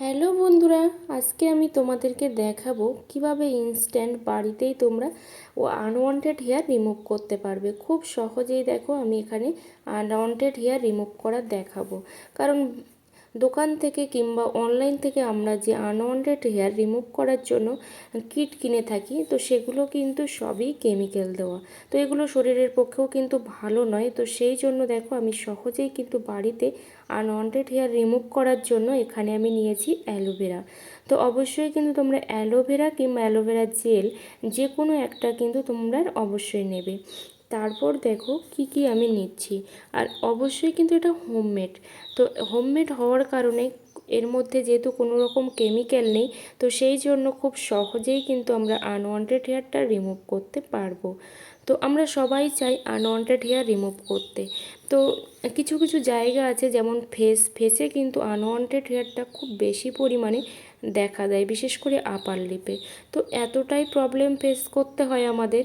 Hello বন্ধুরা, আজকে আমি তোমাদেরকে দেখাবো কীভাবে ইনস্ট্যান্ট বাড়িতেই তোমরা ও আনওয়ান্টেড হেয়ার রিমুভ করতে পারবে। খুব সহজেই দেখো আমি এখানে আনওয়ান্টেড হেয়ার রিমুভ করা দেখাবো। কারণ দোকান থেকে কিংবা অনলাইন থেকে আমরা যে আনওয়ান্টেড হেয়ার রিমুভ করার জন্য কিট কিনে থাকি, তো সেগুলো কিন্তু সবই কেমিক্যাল দেওয়া। তো এগুলো শরীরের পক্ষেও কিন্তু ভালো নয়। তো সেই জন্য দেখো, আমি সহজেই কিন্তু বাড়িতে আনওয়ান্টেড হেয়ার রিমুভ করার জন্য এখানে আমি নিয়েছি অ্যালোভেরা তো অবশ্যই কিন্তু তোমরা অ্যালোভেরা কিংবা অ্যালোভেরা জেল যে কোনো একটা কিন্তু তোমরা অবশ্যই নেবে। তারপর দেখো কি কি আমি নিচ্ছি। আর অবশ্যই কিন্তু এটা হোমমেড তো হোমমেড হওয়ার কারণে এর মধ্যে যেহেতু কোনো রকম কেমিক্যাল নেই, তো সেই জন্য খুব সহজেই কিন্তু আমরা আনওয়ান্টেড হেয়ারটা রিমুভ করতে পারব। তো আমরা সবাই চাই আনওয়ান্টেড হেয়ার রিমুভ করতে। তো কিছু কিছু জায়গা আছে যেমন ফেস ফেসে কিন্তু আনওয়ান্টেড হেয়ারটা খুব বেশি পরিমাণে দেখা দেয়, বিশেষ করে আপার লিপে তো এতটাই প্রবলেম ফেস করতে হয় আমাদের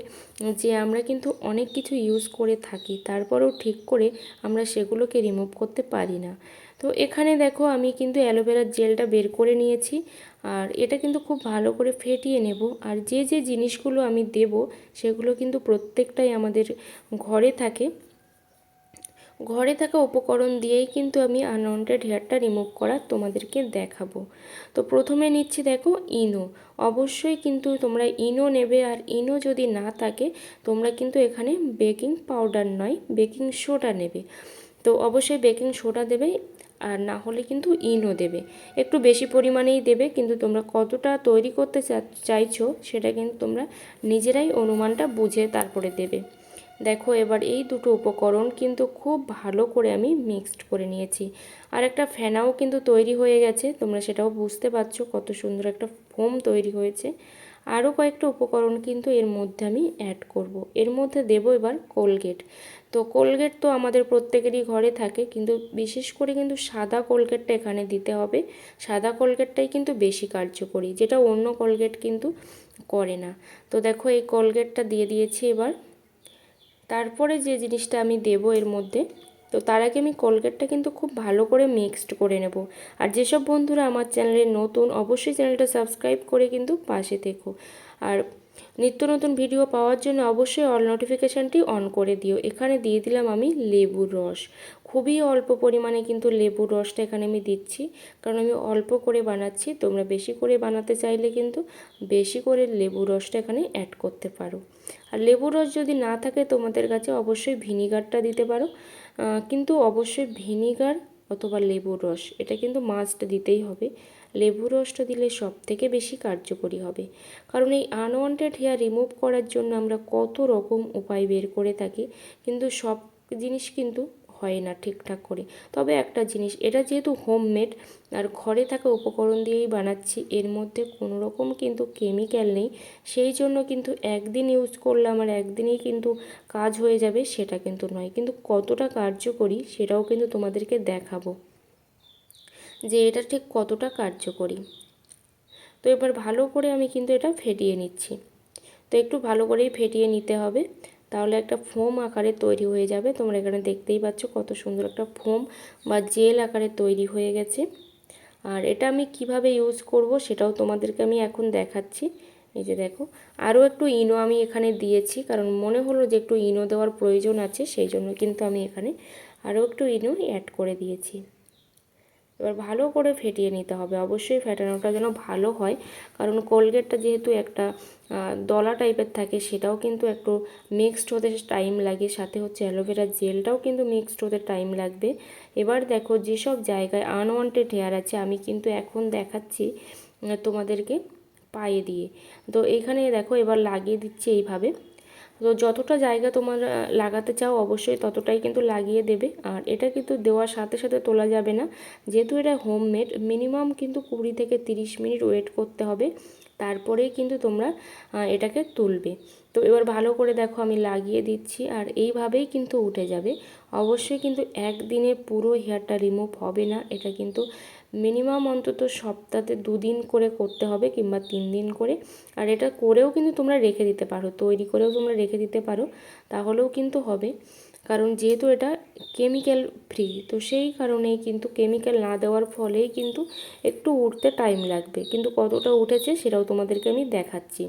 যে আমরা কিন্তু অনেক কিছু ইউজ করে থাকি, তারপরেও ঠিক করে আমরা সেগুলোকে রিমুভ করতে পারি না। তো এখানে দেখো আমি কিন্তু অ্যালোভেরার জেলটা বের করে নিয়েছি, আর এটা কিন্তু খুব ভালো করে ফেটিয়ে নেব। আর যে যে জিনিসগুলো আমি দেব, সেগুলো কিন্তু প্রত্যেকটাই আমাদের ঘরে থাকে। ঘরে থাকা উপকরণ দিয়েই কিন্তু আমি আনওয়ান্টেড হেয়ারটা রিমুভ করা তোমাদেরকে দেখাবো। তো প্রথমে নিচ্ছি দেখো ইনো। অবশ্যই কিন্তু তোমরা ইনো নেবে আর ইনো যদি না থাকে, তোমরা কিন্তু এখানে বেকিং পাউডার নয়, বেকিং সোডা নেবে। তো অবশ্যই বেকিং সোডা দেবে আর না হলে কিন্তু ইনও দেবে। একটু বেশি পরিমাণেই দেবে, কিন্তু তোমরা কতটা তৈরি করতে চাইছো সেটা কিন্তু তোমরা নিজেরাই অনুমানটা বুঝে তারপরে দেবে। দেখো, এবার এই দুটো উপকরণ কিন্তু খুব ভালো করে আমি মিক্সড করে নিয়েছি। আর একটা ফেনাও কিন্তু তৈরি হয়ে গেছে, তোমরা সেটাও বুঝতে পারছ কত সুন্দর একটা ফোম তৈরি হয়েছে। আরও কয়েকটা উপকরণ কিন্তু এর মধ্যে আমি অ্যাড করব। এর মধ্যে দেব এবার কোলগেট তো কোলগেট তো আমাদের প্রত্যেকেরই ঘরে থাকে, কিন্তু বিশেষ করে কিন্তু সাদা কোলগেটটা এখানে দিতে হবে। সাদা কোলগেটটাই কিন্তু বেশি কার্যকরী, যেটা অন্য কোলগেট কিন্তু করে না। তো দেখো, এই কোলগেটটা দিয়ে দিয়েছি এবার তারপরে যে জিনিসটা আমি দেব এর মধ্যে, তো তার আগে আমি কলগেটটা কিন্তু খুব ভালো করে মিক্সড করে নেব। আর যেসব বন্ধুরা আমার চ্যানেলে নতুন, অবশ্যই চ্যানেলটা সাবস্ক্রাইব করে কিন্তু পাশে থেকো। আর নিত্য নতুন ভিডিও পাওয়ার জন্য অবশ্যই অল নোটিফিকেশানটি অন করে দিও। এখানে দিয়ে দিলাম আমি লেবুর রস। খুবই অল্প পরিমাণে কিন্তু লেবুর রসটা এখানে আমি দিচ্ছি। কারণ আমি অল্প করে বানাচ্ছি, তোমরা বেশি করে বানাতে চাইলে কিন্তু বেশি করে লেবুর রসটা এখানে অ্যাড করতে পারো। আর লেবুর রস যদি না থাকে, তোমাদের কাছে অবশ্যই ভিনিগারটা দিতে পারো। কিন্তু অবশ্যই ভিনিগার অথবা লেবুর রস, এটা কিন্তু মাস্ট দিতেই হবে। লেবু রসটা দিলে সব থেকে বেশি কার্যকরী হবে। কারণ এই আনওয়ান্টেড হেয়ার রিমুভ করার জন্য আমরা কত রকম উপায় বের করে থাকি, কিন্তু সব জিনিস কিন্তু হয় না ঠিকঠাক করে। তবে একটা জিনিস, এটা যেহেতু হোমমেড আর ঘরে থাকা উপকরণ দিয়েই বানাচ্ছি, এর মধ্যে কোনো রকম কিন্তু কেমিক্যাল নেই। সেই জন্য কিন্তু একদিন ইউজ করলে আমার একদিনেই কিন্তু কাজ হয়ে যাবে সেটা কিন্তু নয়। কিন্তু কতটা কার্যকরী সেটাও কিন্তু তোমাদেরকে দেখাবো। যে এটা ঠিক কতটা কার্যকরী। তো এবার ভালো করে আমি কিন্তু এটা ফেটিয়ে নিচ্ছি। তো একটু ভালো করেই ফেটিয়ে নিতে হবে। তাহলে একটা ফোম আকারে তৈরি হয়ে যাবে। তোমরা এখানে দেখতেই পাচ্ছ কত সুন্দর একটা ফোম বা জেল আকারে তৈরি হয়ে গেছে। আর এটা আমি কীভাবে ইউজ করব সেটাও তোমাদেরকে আমি এখন দেখাচ্ছি। এই যে দেখো, আরও একটু ইনো আমি এখানে দিয়েছি, কারণ মনে হলো যে একটু ইনো দেওয়ার প্রয়োজন আছে, সেই জন্য কিন্তু আমি এখানে আরও একটু ইনো অ্যাড করে দিয়েছি। এবার ভালো করে ফেটিয়ে নিতে হবে। অবশ্যই ফেটানোটা যেন ভালো হয়, কারণ কোলগেটটা যেহেতু একটা দলা টাইপের থাকে, সেটাও কিন্তু একটু মিক্সড হতে টাইম লাগে। সাথে হচ্ছে অ্যালোভেরা জেলটাও কিন্তু মিক্সড হতে টাইম লাগবে। এবার দেখো যেসব জায়গায় আনওয়ান্টেড হেয়ার আছে, আমি কিন্তু এখন দেখাচ্ছি, তোমাদেরকে পায়ে দিয়ে। তো এখানে দেখো এবার লাগিয়ে দিচ্ছি এইভাবে। তো যতটা জায়গা তোমার লাগাতে চাও অবশ্যই ততটাই কিন্তু লাগিয়ে দেবে। আর এটা কিন্তু দেওয়ার সাথে সাথে তোলা যাবে না। যেহেতু এটা হোমমেড মিনিমাম কিন্তু কুড়ি থেকে তিরিশ মিনিট ওয়েট করতে হবে। তারপরেই কিন্তু তোমরা এটাকে তুলবে। তো এবার ভালো করে দেখো আমি লাগিয়ে দিচ্ছি আর এইভাবেই কিন্তু উঠে যাবে। অবশ্যই কিন্তু একদিনে পুরো হেয়ারটা রিমুভ হবে না। এটা কিন্তু মিনিমাম অন্তত সপ্তাহে দুদিন করে করতে হবে কিংবা তিন দিন করে। আর এটা করেও কিন্তু তোমরা রেখে দিতে পারো, তৈরি করেও তোমরা রেখে দিতে পারো, তাহলেও কিন্তু হবে। কারণ যেহেতু এটা কেমিক্যাল ফ্রি তো সেই কারণেই কিন্তু কেমিক্যাল না দেওয়ার ফলেই কিন্তু একটু উঠতে টাইম লাগবে। কিন্তু কতটা উঠেছে সেটাও তোমাদেরকে আমি দেখাচ্ছি।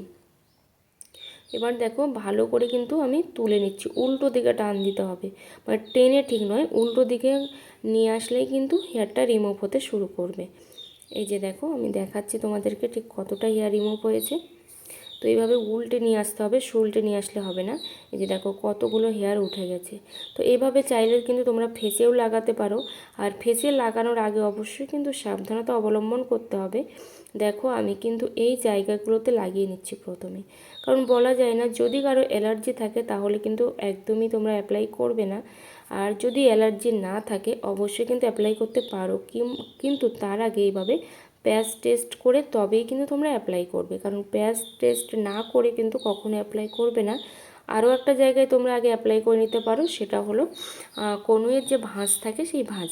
এবার দেখো ভালো করে কিন্তু আমি তুলে নিচ্ছি। উল্টো দিকে টান দিতে হবে। মানে টেনে ঠিক নয়, উল্টো দিকে নিয়ে আসলেই কিন্তু হেয়ারটা রিমুভ হতে শুরু করবে। এই যে দেখো, আমি দেখাচ্ছি তোমাদেরকে ঠিক কতটা হেয়ার রিমুভ হয়েছে। তো এইভাবে উল্টে নিয়ে আসতে হবে, সুলটে নিয়ে আসলে হবে না। এই যে দেখো কতগুলো হেয়ার উঠে গেছে। তো এইভাবে চাইলে কিন্তু তোমরা ফেসেও লাগাতে পারো। আর ফেসে লাগানোর আগে অবশ্যই কিন্তু সাবধানতা অবলম্বন করতে হবে। দেখো আমি কিন্তু এই জায়গাগুলোতে লাগিয়ে নিচ্ছি প্রথমে। কারণ বলা যায় না, যদি কারও অ্যালার্জি থাকে তাহলে কিন্তু একদমই তোমরা অ্যাপ্লাই করবে না। আর যদি অ্যালার্জি না থাকে, অবশ্যই কিন্তু অ্যাপ্লাই করতে পারো। কিন্তু তার আগে এইভাবে প্যাচ টেস্ট করে তবেই কিন্তু তোমরা অ্যাপ্লাই করবে। কারণ প্যাচ টেস্ট না করে কিন্তু কখনো অ্যাপ্লাই করবে না। আরও একটা জায়গায় তোমরা আগে অ্যাপ্লাই করে নিতে পারো, সেটা হলো কনুয়ের যে ভাঁজ থাকে সেই ভাঁজ